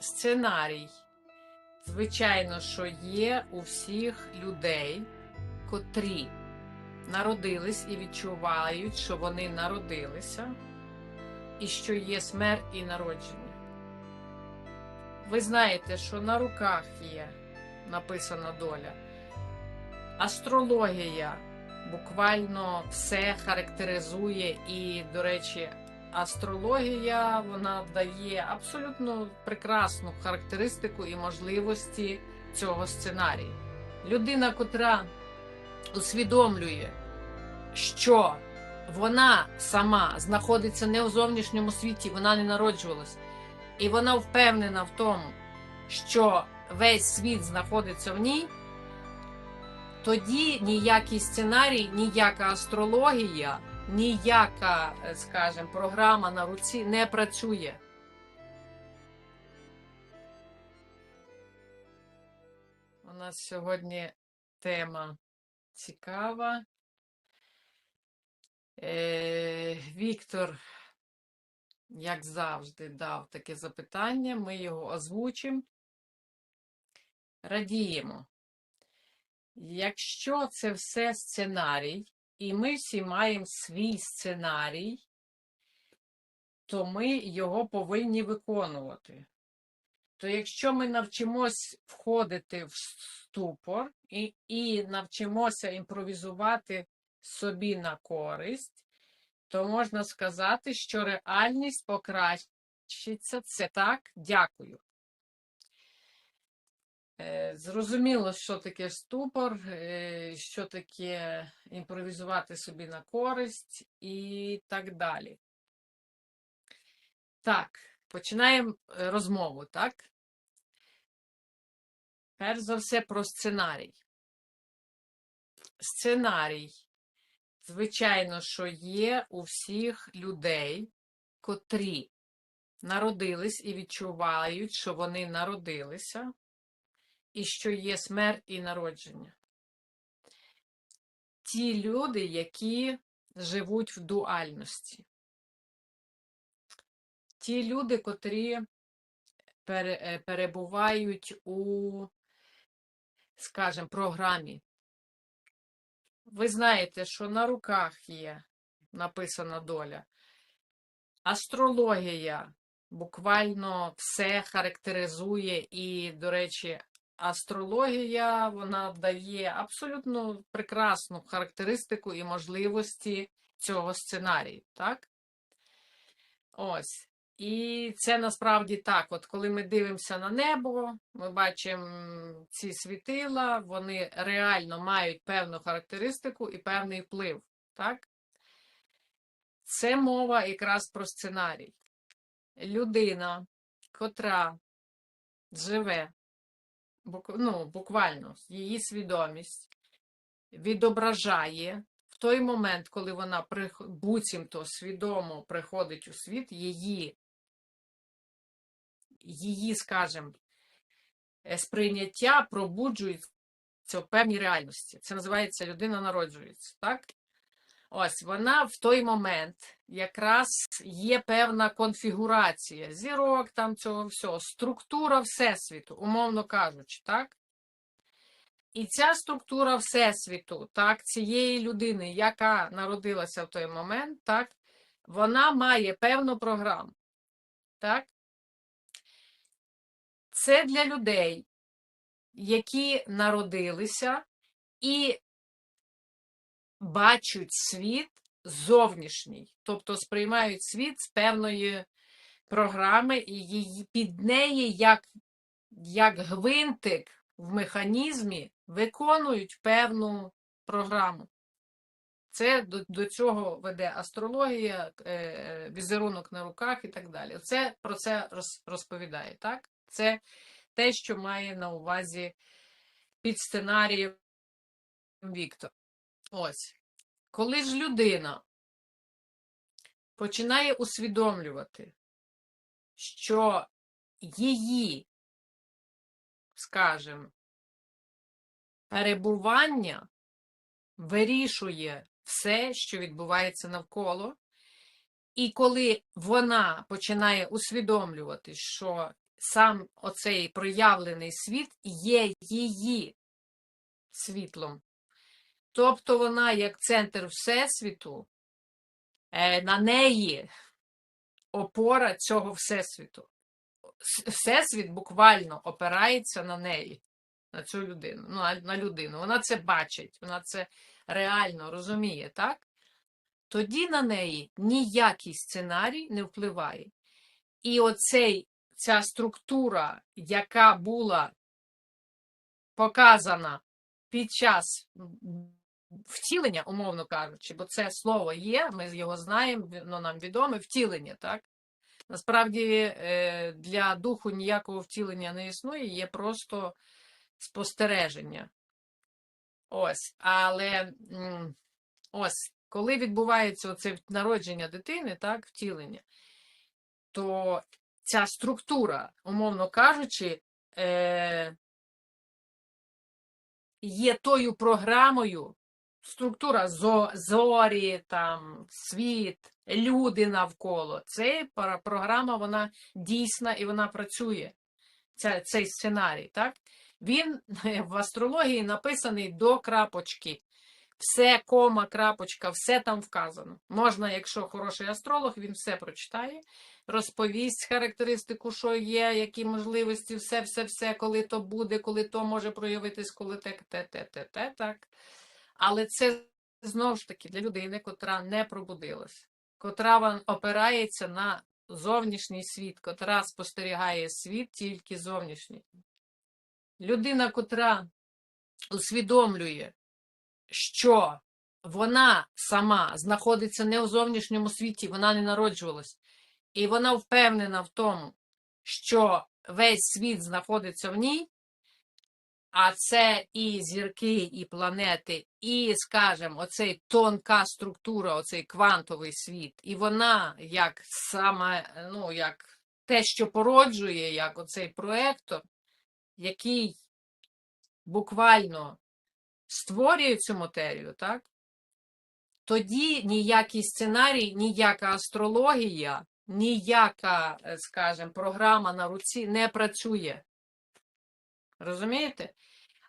Сценарій. Звичайно, що є у всіх людей, котрі народились і відчувають, що вони народилися, і що є смерть і народження. Ви знаєте, що на руках є написана доля. Астрологія буквально все характеризує і, до речі, астрологія вона дає абсолютно прекрасну характеристику і можливості цього сценарію. Людина, котра усвідомлює, що вона сама знаходиться не у зовнішньому світі, вона не народжувалась, і вона впевнена в тому, що весь світ знаходиться в ній. Тоді ніякий сценарій, ніяка астрологія, ніяка, е, скажімо, програма на руці не працює. У нас сьогодні тема цікава. Е, Віктор, як завжди, дав таке запитання. Ми його озвучимо. Радіємо. Якщо це все сценарій, і ми всі маємо свій сценарій, то ми його повинні виконувати. То якщо ми навчимось входити в ступор і, і навчимося імпровізувати собі на користь, то можна сказати, що реальність покращиться. Це так, дякую. Е, Зрозуміло, що таке ступор, е, що таке імпровізувати собі на користь і так далі. Так, починаємо е, розмову, так? Перш за все про сценарій. Сценарій, звичайно, що є у всіх людей, котрі народились і відчувають, що вони народилися і що є смерть і народження. Ті люди, які живуть в дуальності. Ті люди, котрі е, перебувають у, скажімо, програмі. Ви знаєте, що на руках є написана доля. Астрологія буквально все характеризує і, до речі, астрологія вона дає абсолютно прекрасну характеристику і можливості цього сценарію, так? Ось. І це насправді так. От коли ми дивимося на небо, ми бачимо ці світила, вони реально мають певну характеристику і певний вплив. Так? Це мова якраз про сценарій. Людина, котра живе ну, буквально її свідомість відображає в той момент, коли вона буцімто свідомо приходить у світ, її, її, скажімо, е, сприйняття пробуджується в певній реальності. Це називається людина народжується. Так? Ось вона в той момент якраз є певна конфігурація зірок, там цього всього, структура Всесвіту, умовно кажучи, так? І ця структура Всесвіту, так, цієї людини, яка народилася в той момент, так, вона має певну програму. Так? Це для людей, які народилися і бачать світ зовнішній, тобто сприймають світ з певної програми, і її під неї, як, як гвинтик в механізмі, виконують певну програму. Це до, до цього веде астрологія, е, візерунок на руках і так далі. Це про це роз, розповідає. Так? Це те, що має на увазі під сценарієм Віктор. Ось. Коли ж людина починає усвідомлювати, що її, скажімо, перебування вирішує все, що відбувається навколо, і коли вона починає усвідомлювати, що сам оцей проявлений світ є її світлом. Тобто вона, як центр Всесвіту, е, на неї опора цього Всесвіту. Всесвіт буквально опирається на неї, на цю людину, ну, на- людину. Вона це бачить, вона це реально розуміє, так? Тоді на неї ніякий сценарій не впливає. І оцей, ця структура, яка була показана під час втілення, умовно кажучи, бо це слово є, ми його знаємо, воно нам відоме, втілення, так? Насправді е, для духу ніякого втілення не існує, є просто спостереження. Ось, але ось, коли відбувається оце народження дитини, так, втілення, то ця структура, умовно кажучи, е, є тою програмою, структура зорі, там, світ, люди навколо. Це програма, вона дійсна і вона працює. Ця, цей сценарій, так? Він в астрології написаний до крапочки. Все, кома, крапочка, все там вказано. Можна, якщо хороший астролог, він все прочитає, розповість характеристику, що є, які можливості, все, все, все, коли то буде, коли то може проявитись, коли те, те, те, те, те, так. Але це знову ж таки для людини, котра не пробудилась, котра опирається на зовнішній світ, котра спостерігає світ тільки зовнішній. Людина, котра усвідомлює, що вона сама знаходиться не у зовнішньому світі, вона не народжувалась, і вона впевнена в тому, що весь світ знаходиться в ній, а це і зірки, і планети, і, скажімо, оцей тонка структура, оцей квантовий світ, і вона як саме, ну, як те, що породжує, як оцей проектор, який буквально створює цю матерію, так? Тоді ніякий сценарій, ніяка астрологія, ніяка, е, скажімо, програма на руці не працює. Розумієте?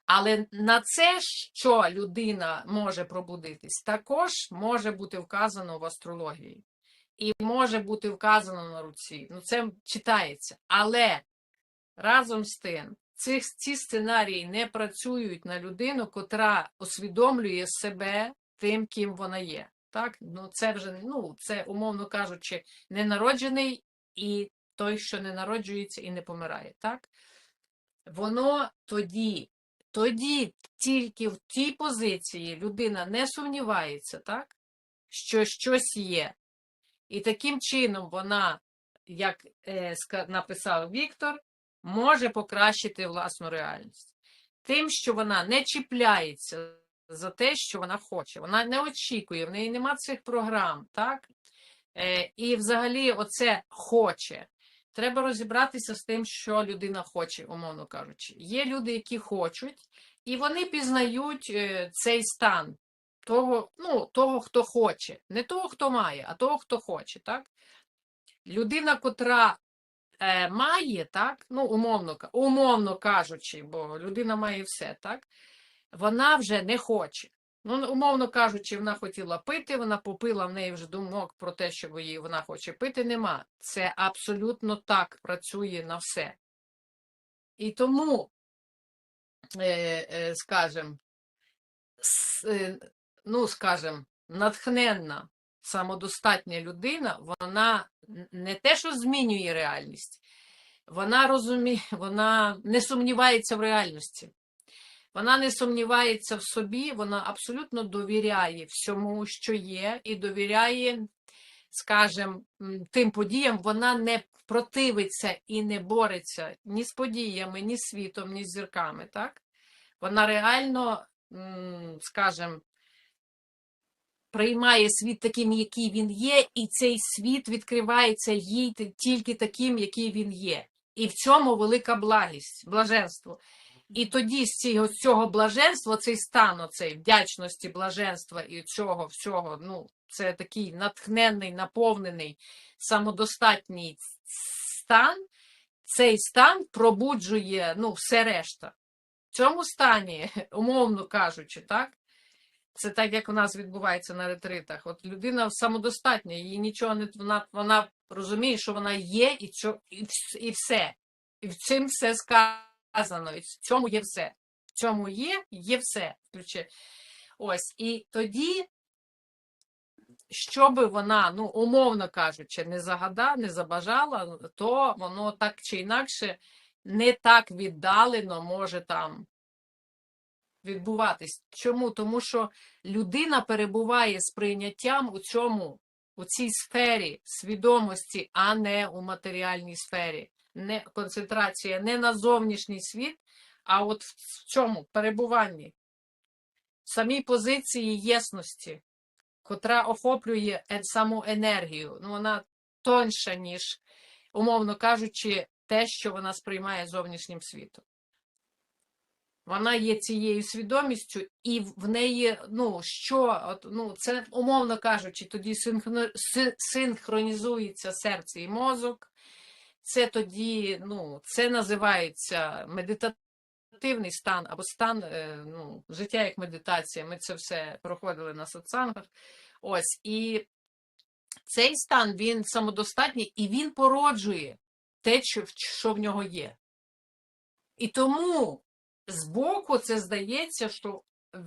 Але на це, що людина може пробудитись, також може бути вказано в астрології. І може бути вказано на руці. Ну, це читається. Але разом з тим, ці, ці сценарії не працюють на людину, котра усвідомлює себе тим, ким вона є. Так? Ну, це вже, ну, це, умовно кажучи, ненароджений і той, що не народжується і не помирає. Так? Воно тоді, тоді тільки в тій позиції людина не сумнівається, так? що щось є. І таким чином вона, як е, написав Віктор, може покращити власну реальність. Тим, що вона не чіпляється за те, що вона хоче. Вона не очікує, в неї нема цих програм, так? Е, і взагалі, оце хоче. Треба розібратися з тим, що людина хоче, умовно кажучи. Є люди, які хочуть, і вони пізнають е, цей стан того, ну, того, хто хоче. Не того, хто має, а того, хто хоче. Так? Людина, котра е, має, так, ну, умовно, умовно кажучи, бо людина має все, так, вона вже не хоче. Ну, умовно кажучи, вона хотіла пити, вона попила в неї вже думок про те, що її вона хоче пити, нема. Це абсолютно так працює на все. І тому, е, е, скажем, е, ну, скажем, натхненна, самодостатня людина, вона не те, що змінює реальність, вона розуміє, вона не сумнівається в реальності. Вона не сумнівається в собі, вона абсолютно довіряє всьому, що є, і довіряє, скажімо, тим подіям, вона не противиться і не бореться ні з подіями, ні з світом, ні з зірками. Так? Вона реально, скажімо, приймає світ таким, який він є, і цей світ відкривається їй тільки таким, який він є. І в цьому велика благість, блаженство. І тоді з цього, з цього блаженства, цей стан, оцей вдячності, блаженства і цього всього, ну, це такий натхненний, наповнений, самодостатній стан. цей стан пробуджує ну, все решта. В цьому стані, умовно кажучи, так? Це так, як у нас відбувається на ретритах. От людина самодостатня, їй нічого не вона, вона розуміє, що вона є, і, що, і, і все. І в цим все сказано. І в цьому є все. В цьому є, є все. Ось. І тоді, що би вона, ну, умовно кажучи, не загадала, не забажала, то воно так чи інакше не так віддалено може там відбуватись. Чому? Тому що людина перебуває з прийняттям у цьому, у цій сфері свідомості, а не у матеріальній сфері. Не концентрація не на зовнішній світ, а от в цьому перебуванні, в самій позиції єсності, котра охоплює саму енергію. Ну, вона тоньша, ніж, умовно кажучи, те, що вона сприймає зовнішнім світом. Вона є цією свідомістю, і в неї, ну, що, от, ну, це, умовно кажучи, тоді синхронізується серце і мозок. Це тоді, ну, це називається медитативний стан або стан е, ну, життя як медитація. Ми це все проходили на сатсангах. Ось, і цей стан він самодостатній і він породжує те, що, в нього є. І тому збоку це здається, що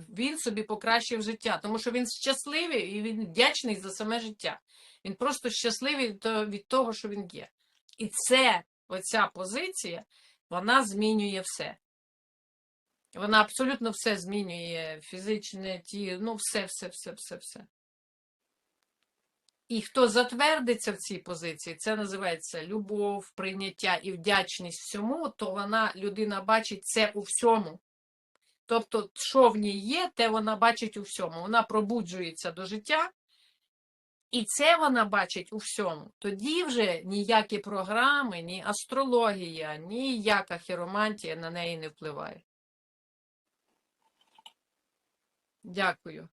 він собі покращив життя, тому що він щасливий і він вдячний за саме життя. Він просто щасливий від того, що він є. І це, оця позиція, вона змінює все. Вона абсолютно все змінює фізичне ті, ну все, все, все, все, все. І хто затвердиться в цій позиції, це називається любов, прийняття і вдячність всьому, то вона, людина бачить це у всьому. Тобто, що в ній є, те вона бачить у всьому. Вона пробуджується до життя, і це вона бачить у всьому. Тоді вже ніякі програми, ні астрологія, ніяка хіромантія на неї не впливає. Дякую.